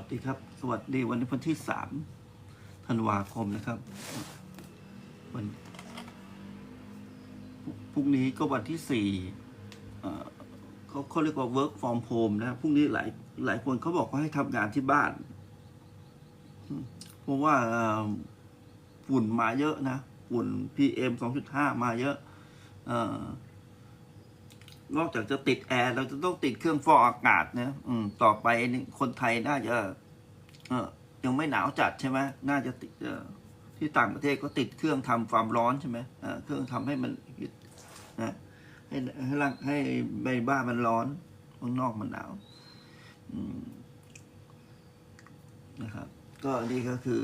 วัสดีครับ สวัสดีวันนี้วันที่สามธันวาคมนะครับ วันพรุ่งนี้ก็วันที่สี่เขาเขาเรียกว่า work from home นะพรุ่งนี้หลายหลายคนเขาบอกว่าให้ทำงานที่บ้าน เพราะว่าฝุ่นมาเยอะนะฝุ่น PM 2.5 มาเยอะ นอกจากจะติดแอร์เราจะต้องติดเครื่องฟอกอากาศนะอืม ต่อไปคนไทยน่าจะ เออยังไม่หนาวจัดใช่ไหมน่าจะติดเออที่ต่างประเทศก็ติดเครื่องทำความร้อนใช่ไหมเออเครื่องทำให้มันนะให้ให้ร่างให้ใบบ้านมันร้อนข้างนอกมันหนาวอืมนะครับ ก็นี่ก็คือ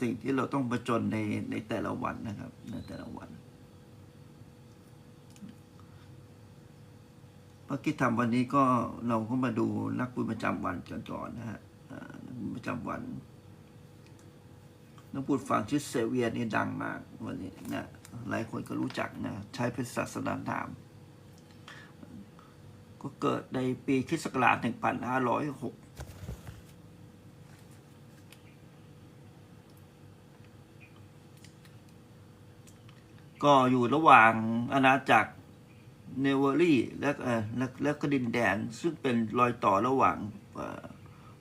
สิ่งที่เราต้องประจนในในแต่ละวันนะครับ ในแต่ละวัน พระกิจธรรมวันนี้ก็เราก็มาดูนักบุญประจำวันกันก่อนนะฮะนักบุญประจำวันนักบุญฝั่งชื่อเซเวียนี่ดังมากวันนี้นะหลายคนก็รู้จักนะใช้เป็นศาสนานามก็เกิดในปีคริสต์ศักราช1506ก็อยู่ระหว่างอาณาจักร เนเวอรี่และเออและและก็ดินแดน ซึ่งเป็นรอยต่อระหว่าง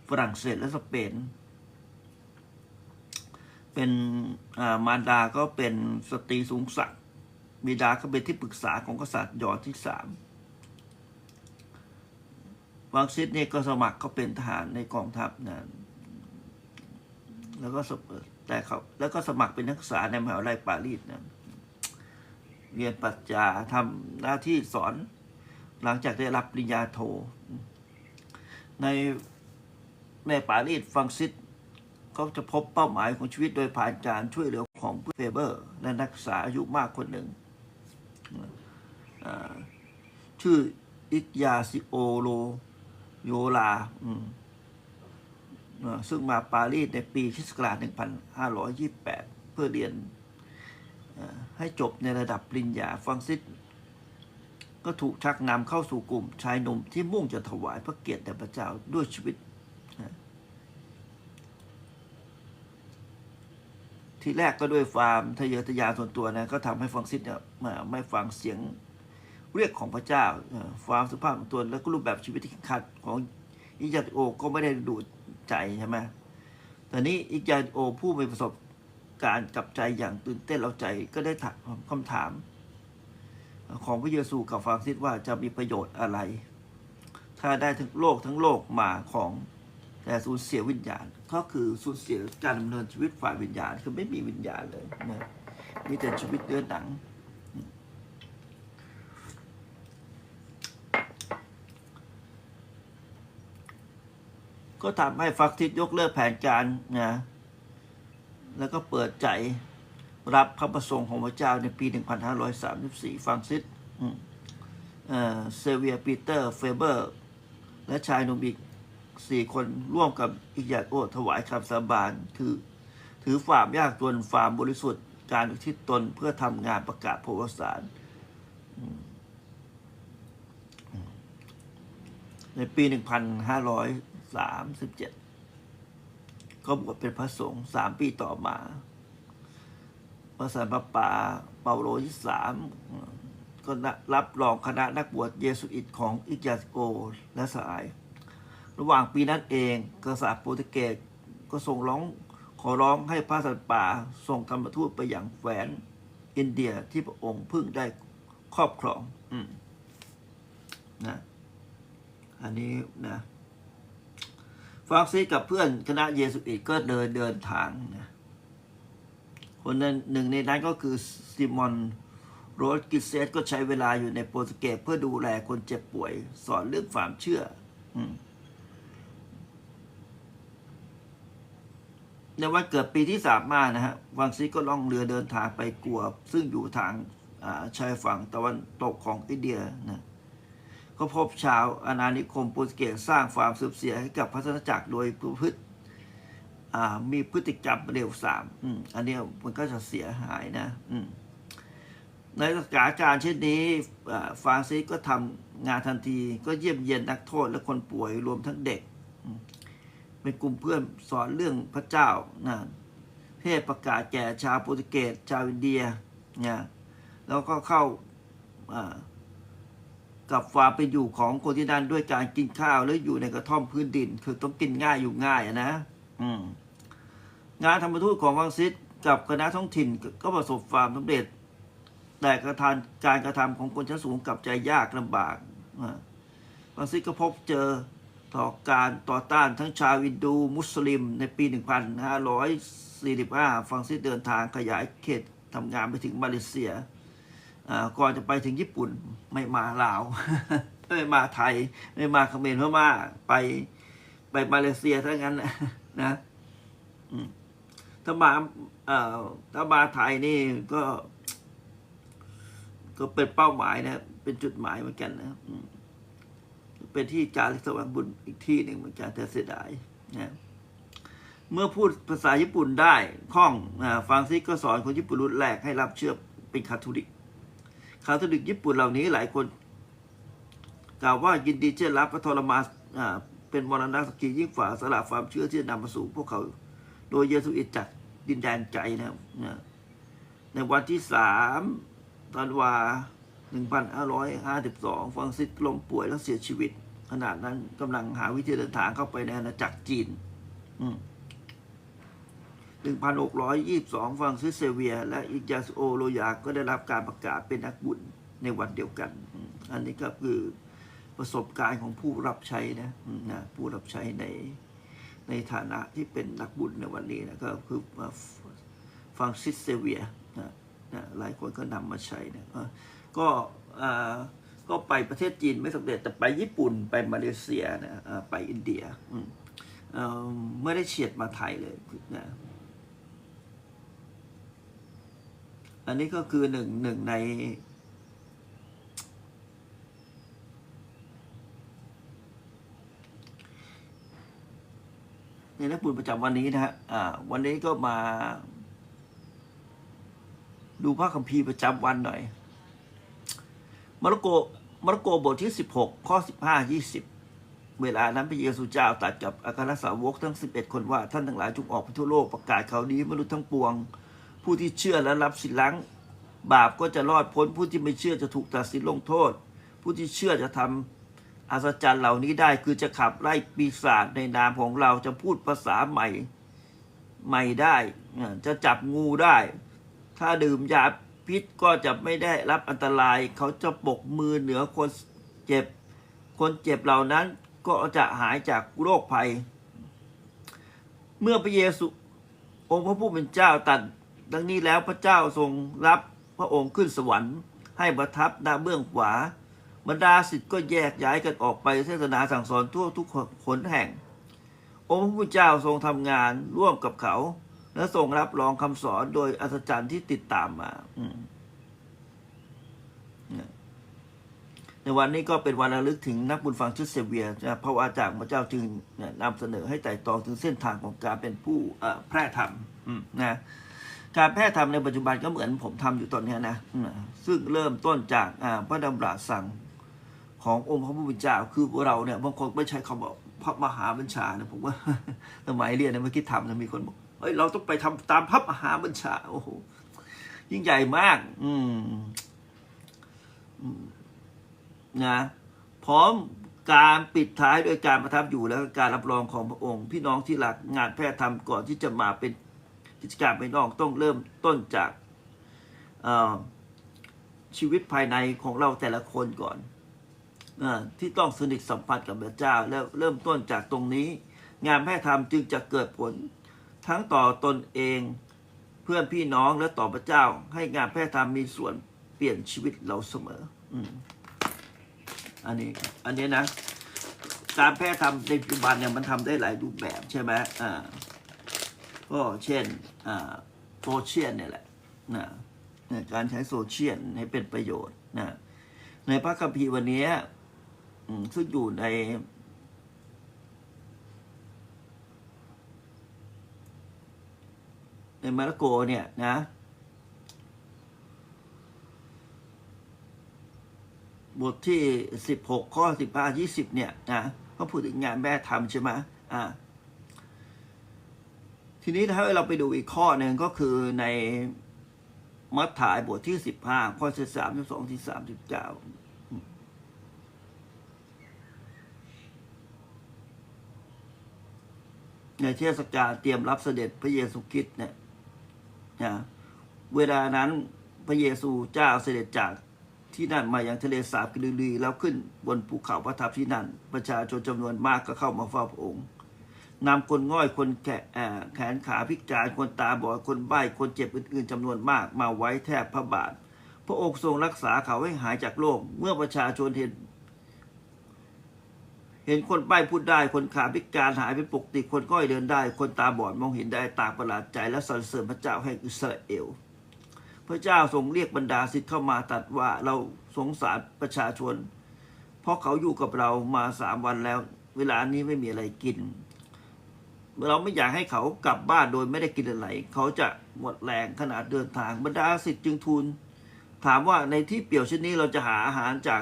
ฝรั่งเศสและสเปน เป็นอ่ามารดาก็เป็นสตรีสูงศักบิดาก็เป็นที่ปรึกษาของกษัตริย์ยอร์ที่สามวังซิดเนี่ยก็สมัครเขาเป็นทหารในกองทัพนะแล้วก็สแต่เขาแล้วก็สมัครเป็นนักศึกษาในมหาวิทยาลัยปารีสนะ เรียนปรัชญาทำหน้าที่สอนหลังจากได้รับปริญญาโท ในในปารีสฟังซิสเขาจะพบเป้าหมายของชีวิตโดยผ่านการช่วยเหลือของเฟเบอร์ และนักศึกษาอายุมากคนหนึ่ง ชื่ออิกยาซิโอโลโยลา ซึ่งมาปารีสในปีคริสต์ศักรา1528 เพื่อเรียน ให้จบในระดับปริญญาฟังซิสก็ถูกชักนำเข้าสู่กลุ่มชายหนุ่มที่มุ่งจะถวายพระเกียรติแด่พระเจ้าด้วยชีวิต ที่แรกก็ด้วยความทะเยอทะยานส่วนตัวนะ ก็ทำให้ฟังซิสเนี่ยไม่ฟังเสียงเรียกของพระเจ้าความสุภาพของตัวและก็รูปแบบชีวิตที่ขัดของอิจาติโอก็ไม่ได้ดูดใจใช่ไหมแต่นี้อิจาติโอผู้มีประสบ การกับใจอย่างตื่นเต้นเราใจก็ได้ถามคำถาม ของพระเยซูกับฟรังซิสว่าจะมีประโยชน์อะไร ถ้าได้ทั้งโลกทั้งโลกมาของแต่สูญเสียวิญญาณ ก็คือสูญเสียการดำเนินชีวิตฝ่ายวิญญาณคือไม่มีวิญญาณเลยนะมีแต่ชีวิตเนื้อหนังก็ทำให้ฟักซิสยกเลิกแผนการนะ แล้วก็เปิดใจรับพระประสงค์ของพระเจ้าในปี 1534ฟังซิสเซเวียปีเตอร์ เฟเบอร์ และชายหนุ่มอีกสี่คนร่วมกับอิกยาโอถวายคำสาบานถือถือความยากจนความบริสุทธิ์การอุทิศตนเพื่อทำงานประกาศพระวสารในปี 1537 ก็บวชเป็นพระสงฆ์สามปีต่อมาพระสันปะปาเปาโลที่สามก็รับรองคณะนักบวชเยสุอิตของอิกยาโกและสาย ระหว่างปีนั้นเองกษัตริย์โปรตุเกสก็ส่งร้องขอร้องให้พระสันป่าส่งธรรมทูตไปอย่างแฝนอินเดียที่พระองค์เพิ่งได้ครอบครอง อืมนะ อันนี้นะ ฟรังซิสกับเพื่อนคณะเยสุอิตก็เดินเดินทางนะคนนั้นหนึ่งในนั้นก็คือซิมอนโรสกิเซสก็ใช้เวลาอยู่ในโปรตุเกสเพื่อดูแลคนเจ็บป่วย สอนเรื่องความเชื่ออในวันเกิดปีที่สามมานะฮะฟังซิก็ล่องเรือเดินทางไปกัว ซึ่งอยู่ทางชายฝั่งตะวันตกของอินเดียนะ ก็พบชาวอาณานิคมโปรตุเกสสร้างความเสื่อมเสียให้กับพัฒนาจักรโดยประพฤติมีพฤติกรรมเร็วสามอืมอันนี้มันก็จะเสียหายนะอืมในสถานการณ์เช่นนี้ฟรานซิสก็ทำงานทันทีก็เยี่ยมเยียนนักโทษและคนป่วยรวมทั้งเด็ก เป็นกลุ่มเพื่อนสอนเรื่องพระเจ้านะเทศประกาศแก่ชาวโปรตุเกสชาวอินเดียนะแล้วก็เข้าอ่า กับความเป็นอยู่ของคนที่นั่นด้วยการกินข้าวหรืออยู่ในกระท่อมพื้นดิน คือต้องกินง่ายอยู่ง่ายนะ อืมงานธรรมทูตของวังซิดกับคณะท้องถิ่นก็ประสบความสำเร็จ แต่กระทานการกระทำของคนชั้นสูงกับใจยากลำบากอ่าวังซิดก็พบเจอต่อการต่อต้านทั้งชาวอินดูมุสลิม ในปี 1545 ฟังซิเดินทางขยายเขตทำงานไปถึงมาเลเซีย ก่อนจะไปถึงญี่ปุ่นไม่มาลาว ไม่มาไทย ไม่มาเขมรพม่าไปไปมาเลเซียทั้งนั้นนะถ้ามาถ้ามาไทยนี่ก็ ก็เป็นเป้าหมายนะ เป็นจุดหมายเหมือนกันนะเป็นที่จาริกสวรรค์บุญอีกที่หนึ่งเหมือนกันแต่เสียดายนะเมื่อพูดภาษาญี่ปุ่นได้คล่องฟังซิก็สอนคนญี่ปุ่นรุ่นแรกให้รับเชื่อเป็นคาทอลิก คาทอลิกญี่ปุ่นเหล่านี้หลายคนกล่าวว่ายินดีเชื่อรับพระทรมานเป็นมรณะสกียิ่งฝ่าสละความเชื่อที่นำมาสู่พวกเขา โดยเยซูอิตจัดดินแดนใจนะครับนะในวันที่สามธันวา1552ฟังซิสล้มป่วยแล้วเสียชีวิตขนาดนั้นกำลังหาวิธีเดินทางเข้าไปในอาณาจักรจีน อืม 1622ฟังซิสเซเวีย และอิกยาสโอโลยา ก็ได้รับการประกาศเป็นนักบุญในวันเดียวกัน อันนี้ก็คือประสบการณ์ของผู้รับใช้นะนะผู้รับใช้ในในฐานะที่เป็นนักบุญในวันนี้นะก็คือฟังซิสเซเวียนะนะหลายคนก็นำมาใช้นะก็อ่าก็ไปประเทศจีนไม่สำเร็จแต่ไปญี่ปุ่นไปมาเลเซียนะไปอินเดียอืมเอ่อไม่ได้เฉียดมาไทยเลยนะ อันนี้ก็คือหนึ่งหนึ่งใน ในนักบุญประจำวันนี้นะฮะอ่า วันนี้ก็มา ดูพระคัมภีร์ประจำวันหน่อย มาระโกมาระโกบทที่16ข้อ15 20เวลานั้นพระเยซูเจ้าตรัสกับอัครสาวกทั้ง11คนว่าท่านทั้งหลายจงออกไปทั่วโลกประกาศข่าวนี้มนุษย์ทั้งปวง ผู้ที่เชื่อและรับสินล้างบาปก็จะรอดพ้นผู้ที่ไม่เชื่อจะถูกตัดสินลงโทษ ผู้ที่เชื่อจะทำอัศจรรย์เหล่านี้ได้คือจะขับไล่ปีศาจในนามของเราจะพูดภาษาใหม่ใหม่ได้ จะจับงูได้ ถ้าดื่มยาพิษก็จะไม่ได้รับอันตราย เขาจะปกมือเหนือคนเจ็บ คนเจ็บเหล่านั้นก็จะหายจากโรคภัย เมื่อพระเยซูองค์พระผู้เป็นเจ้าตัด ดังนี้แล้วพระเจ้าทรงรับพระองค์ขึ้นสวรรค์ ให้ประทับด้าเบื้องขวา บรรดาสิทธิ์ก็แยกย้ายกันออกไปเทศนาสั่งสอนทั่วทุกขนแห่ง องค์พระผู้เจ้าทรงทำงานร่วมกับเขา และทรงรับรองคำสอนโดยอัศจรรย์ที่ติดตามมาในวันนี้ก็เป็นวันระลึกถึงนักบุญฟังชุดเซเวียนะพระว่าจากพระเจ้าจึงนำเสนอให้ไต่ตองถึงเส้นทางของการเป็นผู้แพร่ธรรมนะ การแพร่ธรรมในปัจจุบันก็เหมือนผมทำอยู่ตอนนี้นะซึ่งเริ่มต้นจากพระดำรัสสั่งขององค์พระผู้เป็นเจ้าคือเราเนี่ยบางคนไม่ใช้คำว่าพระมหาบัญชานะผมว่าสมัยเรียนเนี่ยเมื่อกี้ทำนะมีคนบอกเฮ้ยเราต้องไปทำตามพระมหาบัญชาโอ้โหยิ่งใหญ่มาก อืมนะพร้อมการปิดท้ายด้วยการประทับอยู่แล้วการรับรองของพระองค์ พี่น้องที่หลักงานแพทย์ทำก่อนที่จะมาเป็น กิจการภายนอกต้องเริ่มต้นจากชีวิตภายในของเราแต่ละคนก่อนอที่ต้องสนิทสัมพันธ์กับพระเจ้า แล้วเริ่มต้นจากตรงนี้ งานแพทย์ธรรมจึงจะเกิดผล ทั้งต่อตนเองเพื่อนพี่น้องและต่อพระเจ้า ให้งานแพทย์ธรรมมีส่วนเปลี่ยนชีวิตเราเสมออมอันนี้อันนี้นะ การแพทย์ทำในปัจจุบันเนี่ยมันทำได้หลายรูปแบบใช่ไหมอ่า ก็เช่นโซเชียลเนี่ยแหละนะนะการใช้โซเชียลให้เป็นประโยชน์นะในพระคัมภีร์วันนี้ซึ่งอยู่ในในมาระโกเนี่ยนะบทที่สิบหกข้อสิบห้ายี่สิบเนี่ยนะก็พูดถึงงานแม่ทำใช่ไหมอ่า ทีนี้ถ้าเราไปดูอีกข้อหนึ่งก็คือในมัทธิยบทที่สิบห้าข้อที่สามสิบสองที่สามสิบเก้าในเทศกาลเตรียมรับเสด็จพระเยซูคริสต์เนี่ยนะเวลานั้นพระเยซูเจ้าเสด็จจากที่นั่นมาอยังทะเลสาบกิลิลีแล้วขึ้นบนภูเขาประทับที่นั่น ประชาชนจำนวนมากก็เข้ามาเฝ้าพระองค์ นำคนง่อยคนแขแขนขาพิการคนตาบอดคนใบ้คนเจ็บอื่นๆจำนวนมากมาไว้แทบพระบาท พระองค์ทรงรักษาเขาให้หายจากโรคเมื่อประชาชนเห็น เห็นคนใบ้พูดได้คนขาพิการหายเป็นปกติคนก้อยเดินได้ คนตาบอดมองเห็นได้ตาประหลาดใจและสรรเสริญพระเจ้าแห่งอิสราเอลพระเจ้าทรงเรียกบรรดาศิษย์เข้ามาตรัดว่าเราสงสารประชาชน เพราะเขาอยู่กับเรามาสามวันแล้ว เวลานี้ไม่มีอะไรกิน เราไม่อยากให้เขากลับบ้านโดยไม่ได้กินอะไร เขาจะหมดแรงขนาดเดินทางบรรดาศิษย์จึงทูลถามว่าในที่เปี่ยวเช่นนี้เราจะหาอาหารจาก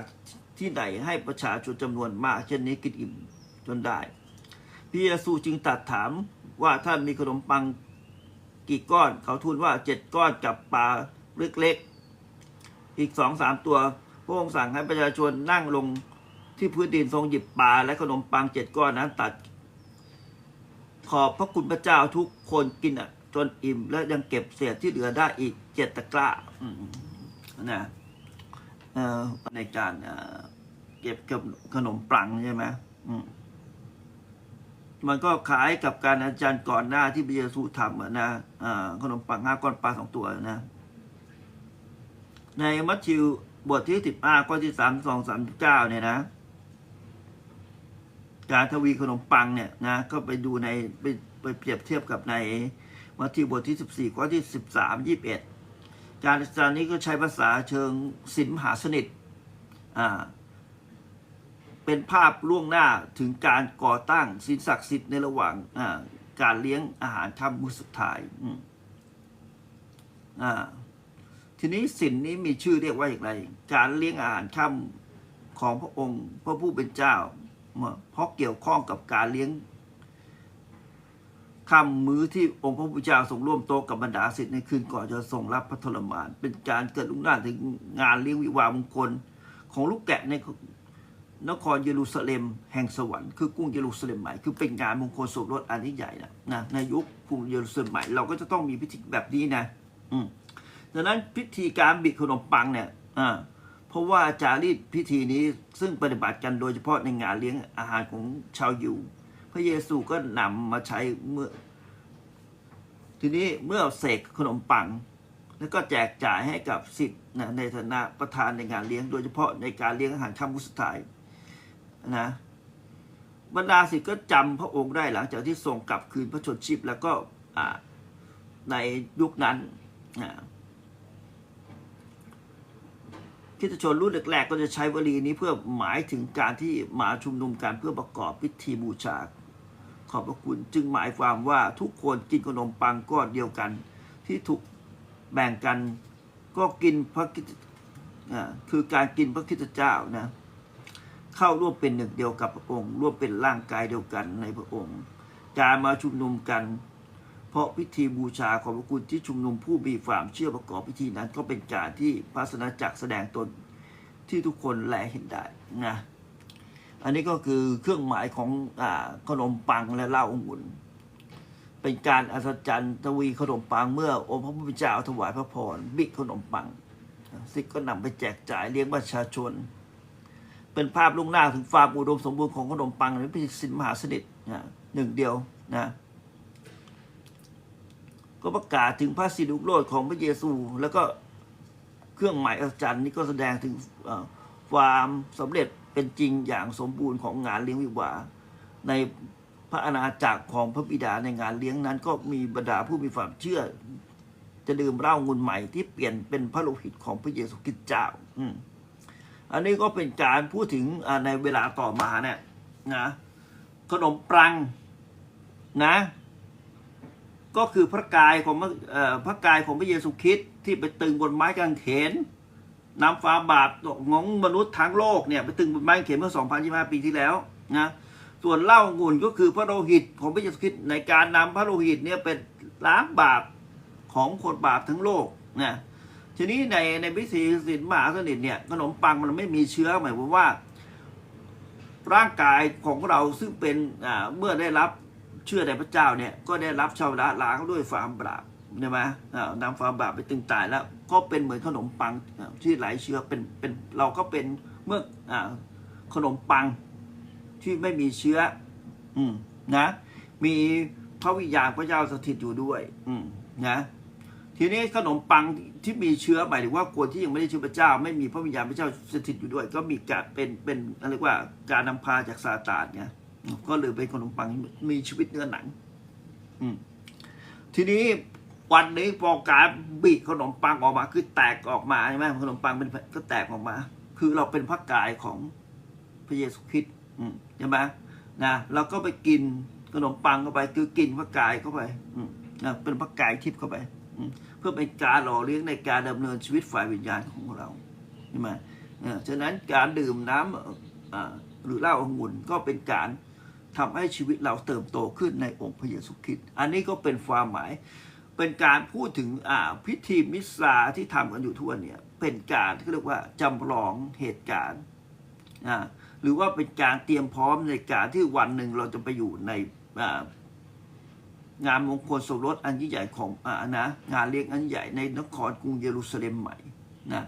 ที่ไหนให้ประชาชนจำนวนมากเช่นนี้กินอิ่มจนได้พระเยซูจึงตัดถามว่าท่านมีขนมปังกี่ก้อน เขาทูลว่าเจ็ดก้อนกับปลาเล็กๆอีกสองสามตัวพระองค์สั่งให้ประชาชนนั่งลงที่พื้นดินทรงหยิบปลาและขนมปังเจ็ดก้อนนั้นตัด ขอบพระคุณพระเจ้าทุกคนกินอะจนอิ่มและยังเก็บเศษที่เหลือได้อีกเจ็ดตะกร้านะในการเอ่อเก็บกับขนมปังใช่ไหมมันก็คล้ายกับการอาจารย์ก่อนหน้าที่พระเยซูทำนะอ่าขนมปังห้าก้อนปลาสองตัวนะ ในมัทธิวบทที่สิบห้าข้อที่สามสองสามเก้าเนี่ยนะ การทวีขนมปังเนี่ยนะก็ไปดูในไปไปเปรียบเทียบกับในมัทธิวบทที่สิบสี่ข้อที่สิบสามยี่สิบเอ็ดการอาจารย์นี้ก็ใช้ภาษาเชิงศิลป์มหาสนิทอ่าเป็นภาพล่วงหน้าถึงการก่อตั้งสินศักดิ์สิทธิ์ในระหว่างอ่าการเลี้ยงอาหารค่ำมื้อสุดท้ายอ่าทีนี้สินนี้มีชื่อเรียกว่าอย่างไร การเลี้ยงอาหารค่ำของพระองค์ พระผู้เป็นเจ้า เพราะเกี่ยวข้องกับการเลี้ยงคำมื้อที่องค์พระผู้เป็นเจ้าทรงร่วมโต๊ะกับบรรดาศิษย์ในคืนก่อนจะทรงรับพระทรมาน เป็นการเกิดลุกหน้าถึงงานเลี้ยงวิวามงคล ของลูกแกะในนครเยรูซาเล็มแห่งสวรรค์คือกรุงเยรูซาเล็มใหม่คือเป็นงานมงคลสมรสอันยิ่งใหญ่นะนะในยุคกรุงเยรูซาเล็มใหม่เราก็จะต้องมีพิธีแบบนี้นะ อืมดังนั้นพิธีการบิดขนมปังเนี่ย อ่า ราะว่าจารีตพิธีนี้ซึ่งปฏิบัติกันโดยเฉพาะในงานเลี้ยงอาหารของชาวยิวพระเยซูก็นำมาใช้เมื่อ ทีนี้เมื่อเสกขนมปัง แล้วก็แจกจ่ายให้กับสิทธิ์นะในฐานะประธานในงานเลี้ยง โดยเฉพาะในการเลี้ยงอาหารค่ำมื้อสุดท้ายนะบรรดาสิทธิ์ก็จำพระองค์ได้หลังจากที่ทรงกลับคืนพระชนชีพแล้วก็ในยุคนั้นอ่า คริสตชนรุ่นแรกๆก็จะใช้วลีนี้เพื่อหมายถึงการที่มาชุมนุมกันเพื่อประกอบพิธีบูชา ขอบพระคุณจึงหมายความว่าทุกคนกินขนมปังก้อนเดียวกัน ที่ถูกแบ่งกันก็กินพระคริสตอ่าคือการกินพระคริสตเจ้านะเข้าร่วมเป็นหนึ่งเดียวกับพระองค์ ร่วมเป็นร่างกายเดียวกันในพระองค์ การมาชุมนุมกัน เพราะพิธีบูชาของพระคุณที่ชุมนุมผู้มีความเชื่อประกอบพิธีนั้น ก็เป็นการที่พระสนาจักรแสดงตนที่ทุกคนแลเห็นได้นะอันนี้ก็คือเครื่องหมายของอขนมปังและเหล้าองุ่นเป็นการอัศจรรย์ทวีขนมปังเมื่อองค์พระผู้เป็นเจ้าถวายพระพรบิขนมปังซิกก็นำไปแจกจ่ายเลี้ยงประชาชน เป็นภาพลุงหน้าถึงความอุดมสมบูรณ์ของขนมปังในพิธีสินมหาสนิทนะหนึ่งเดียวนะ ก็ประกาศถึงพระสิริโรธของพระเยซู แล้วก็เครื่องหมายอัศจรรย์นี้ก็แสดงถึงความสำเร็จเป็นจริงอย่างสมบูรณ์ของงานเลี้ยงวิวาในพระอาณาจักรของพระบิดาในงานเลี้ยงนั้น ก็มีบรรดาผู้มีความเชื่อ จะดื่มเหล้างุนใหม่ที่เปลี่ยนเป็นพระโลหิตของพระเยซูคริสต์เจ้า อือันนี้ก็เป็นการพูดถึงในเวลาต่อมาเนี่ยนะขนมปรังนะ ก็คือพระกายของพระกายของพระเยซูคริสต์ที่ไปตึงบนไม้กางเขนนำควาบาปของมนุษย์ทั้งโลกเนี่ยไปตึงบนไม้กางเขนเมื่อ2,025ปีที่แล้วนะส่วนเล้างุ่นก็คือพระโลหิตของพระเยซูคริสต์ในการนำพระโลหิตเนี่ยเป็นล้างบาปของคนบาปทั้งโลกนะทีนี้ในในพิธีศีลมหาสนิทเนี่ยขนมปังมันไม่มีเชื้อหมายความว่า ร่างกายของเราซึ่งเป็นเมื่อได้รับ เชื่อในพระเจ้าเนี่ยก็ได้รับชำระล้างด้วยความบาปใช่ไหมนำความบาปไปตึงตายแล้ว ก็เป็นเหมือนขนมปังที่ไหลเชื้อเป็นเป็นเราก็เป็นเมื่ออขนมปังที่ไม่มีเชื้อ อืมนะ มีพระวิญญาณพระเจ้าสถิตอยู่ด้วย อืมนะทีนี้ขนมปังที่มีเชื้อหมายถึงว่าคนที่ยังไม่ได้เชื่อพระเจ้า ไม่มีพระวิญญาณพระเจ้าสถิตอยู่ด้วย ก็มีการเป็นเป็นอะไรยกว่าการนำพาจากซาตานไง ก็เลยเป็นขนมปังที่มีชีวิตเนื้อหนัง อืมทีนี้วันนี้พอการบีบขนมปังออกมา คือแตกออกมาใช่ไหมขนมปังเป็นก็แตกออกมา คือเราเป็นพระกายของพระเยซูคริสต์อืมใช่ไหมนะเราก็ไปกินขนมปังเข้าไป คือกินพระกายเข้าไปอืมนะเป็นพระกายทิพย์เข้าไปอืมเพื่อเป็นการหล่อเลี้ยงในการดำเนินชีวิตฝ่ายวิญญาณของเราใช่ไหมเออฉะนั้นการดื่มน้ำเอ่ออ่าหรือเหล้าองุ่นก็เป็นการ ทำให้ชีวิตเราเติบโตขึ้นในองค์พระเยซูคริสต์อันนี้ก็เป็นความหมาย เป็นการพูดถึงพิธีมิสซาที่ทำกันอยู่ทั่วเนี่ยเป็นการที่เรียกว่าจำลองเหตุการณ์หรือว่าเป็นการเตรียมพร้อมในการที่วันหนึ่งเราจะไปอยู่ในงานมงคลสมรสอันยิ่งใหญ่ของอานะงานเลี้ยงอันใหญ่ในนครกรุงเยรูซาเล็มใหม่นะ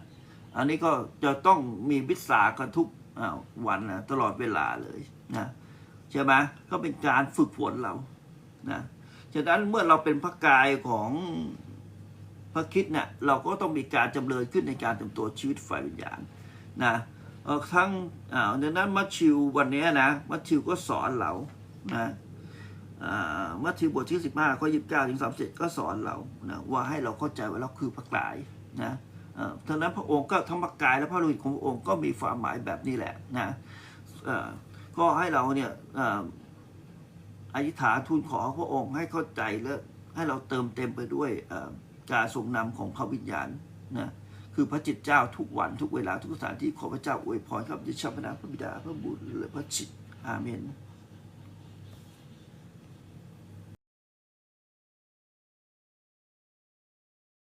อันนี้ก็จะต้องมีมิสซากันทุกวันนะตลอดเวลาเลยนะ ใช่ไหมก็เป็นการฝึกฝนเรานะฉะนั้นเมื่อเราเป็นพระกายของพระคิดเนี่ยเราก็ต้องมีการจำเริญขึ้นในการเติบโตชีวิตฝ่ายวิญญาณนะทั้งอ่าดังนั้นมัทธิววันนี้นะมัทธิวก็สอนเรานะอ่ามัทธิวบทที่สิบห้าข้อยี่สิบเก้าถึงสามสิบก็สอนเรานะว่าให้เราเข้าใจว่าเราคือพระกายนะเอ่อฉะนั้นพระองค์ก็ทั้งพระกายและพระโลหิตของพระองค์ก็มีความหมายแบบนี้แหละนะ ก็ให้เราเนี่ยอธิษฐานทูลขอพระองค์ให้เข้าใจและให้เราเติมเต็มไปด้วยการทรงนำของพระวิญญาณนะคือพระจิตเจ้าทุกวันทุกเวลาทุกสถานที่ขอพระเจ้าอวยพรครับดิฉันพระนาพระบิดาพระบุตรและพระจิตอาเมน